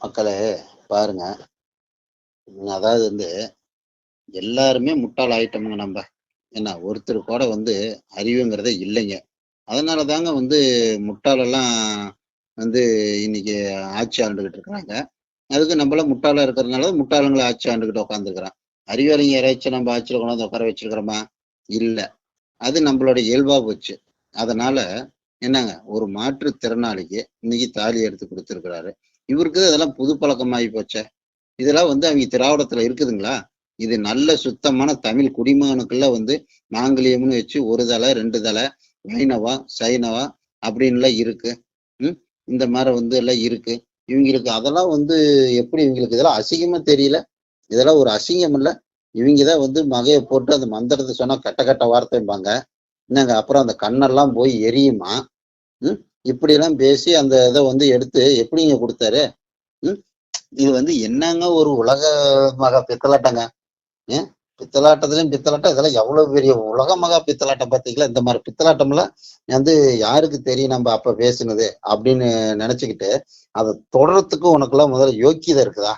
மக்களே பாருங்க. அதாவது வந்து எல்லாருமே முட்டாள் ஆயிட்டோமுங்க நம்ம. என்ன ஒருத்தர் கூட வந்து அறிவுங்கிறதே இல்லைங்க. அதனால தாங்க வந்து முட்டாளெல்லாம் வந்து இன்னைக்கு ஆட்சி ஆண்டுகிட்டு இருக்கிறாங்க. அதுக்கு நம்மள முட்டாளா இருக்கிறதுனால முட்டாளங்களை ஆட்சி ஆண்டுகிட்டு உட்காந்துருக்குறான் அறிவாளிங்க யாராச்சும் நம்ம ஆட்சியில் கொண்டாந்து உட்கார வச்சிருக்கிறோமா? இல்லை. அது நம்மளோட இயல்பா போச்சு. அதனால என்னங்க ஒரு மாற்றுத்திறனாளிக்கு இன்னைக்கு தாலி எடுத்து கொடுத்துருக்கிறாரு. இவருக்கு அதெல்லாம் புது பழக்கமாகி போச்சே. இதெல்லாம் வந்து அவங்க திராவிடத்துல இருக்குதுங்களா? இது நல்ல சுத்தமான தமிழ் குடிமகனுக்குள்ள வந்து மாங்கலியம்னு வச்சு ஒரு தலை ரெண்டு தலை வைணவா சைனவா அப்படின்லாம் இருக்கு. ம்? இந்த மாதிரி வந்து எல்லாம் இருக்கு. இவங்களுக்கு அதெல்லாம் வந்து எப்படி இவங்களுக்கு இதெல்லாம் அசிங்கமா தெரியல. இதெல்லாம் ஒரு அசிங்கம் இல்லை. இவங்க தான் வந்து மகையை போட்டு அந்த மந்திரத்தை சொன்னா கட்ட கட்ட வார்த்தைம்பாங்க. என்னங்க அப்புறம் அந்த கண்ணெல்லாம் போய் எரியுமா? ம்? இப்படி எல்லாம் பேசி அந்த இதை வந்து எடுத்து எப்படிங்க கொடுத்தாரு? ம்? இது வந்து என்னங்க ஒரு உலக மகா பித்தலாட்டங்க? ஏன் பித்தலாட்டத்துலயும் பித்தலாட்டம் இதெல்லாம் எவ்வளவு பெரிய உலக மகா பித்தலாட்டம் பார்த்தீங்களா? இந்த மாதிரி பித்தலாட்டம்லாம் வந்து யாருக்கு தெரியும் நம்ம அப்ப பேசுனது அப்படின்னு நினைச்சுக்கிட்டு அதை தொடர்றதுக்கு உனக்குலாம் முதல்ல யோக்கியதை இருக்குதா?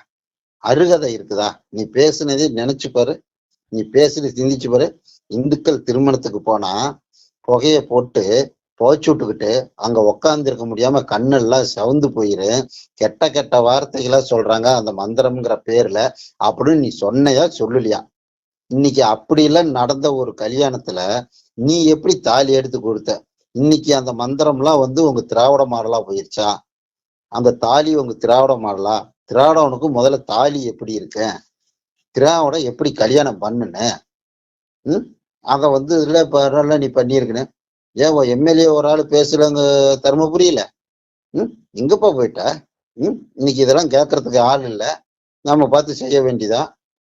அருகதை இருக்குதா? நீ பேசுனதே நினைச்சு பாரு. நீ பேசுறது சிந்திச்சு பாரு. இந்துக்கள் திருமணத்துக்கு போனா புகைய போட்டு புகைச்சு விட்டுக்கிட்டு அங்க உக்காந்துருக்க முடியாம கண்ணெல்லாம் சவுந்து போயிரு. கெட்ட கெட்ட வார்த்தைகளா சொல்றாங்க அந்த மந்திரம்ங்கிற பேர்ல. அப்படின்னு நீ சொன்னையா சொல்லலையா. இன்னைக்கு அப்படியெல்லாம் நடந்த ஒரு கல்யாணத்துல நீ எப்படி தாலி எடுத்து கொடுத்த? இன்னைக்கு அந்த மந்திரம்லாம் வந்து உங்க திராவிட மாடலா போயிருச்சா? அந்த தாலி உங்க திராவிட மாடலா? திராவிடவனுக்கு முதல்ல தாலி எப்படி இருக்கு? திராவிடம் எப்படி கல்யாணம் பண்ணுன? ம்? அதை வந்து இதுல பரவாயில்ல நீ பண்ணியிருக்கணும் ஏன் எம்எல்ஏ ஒரு ஆள் பேசுறவங்க தருமபுரியில ம்? எங்கப்பா போயிட்ட. ம்? இன்னைக்கு இதெல்லாம் கேட்கறதுக்கு ஆள் இல்லை. நம்ம பார்த்து செய்ய வேண்டியதா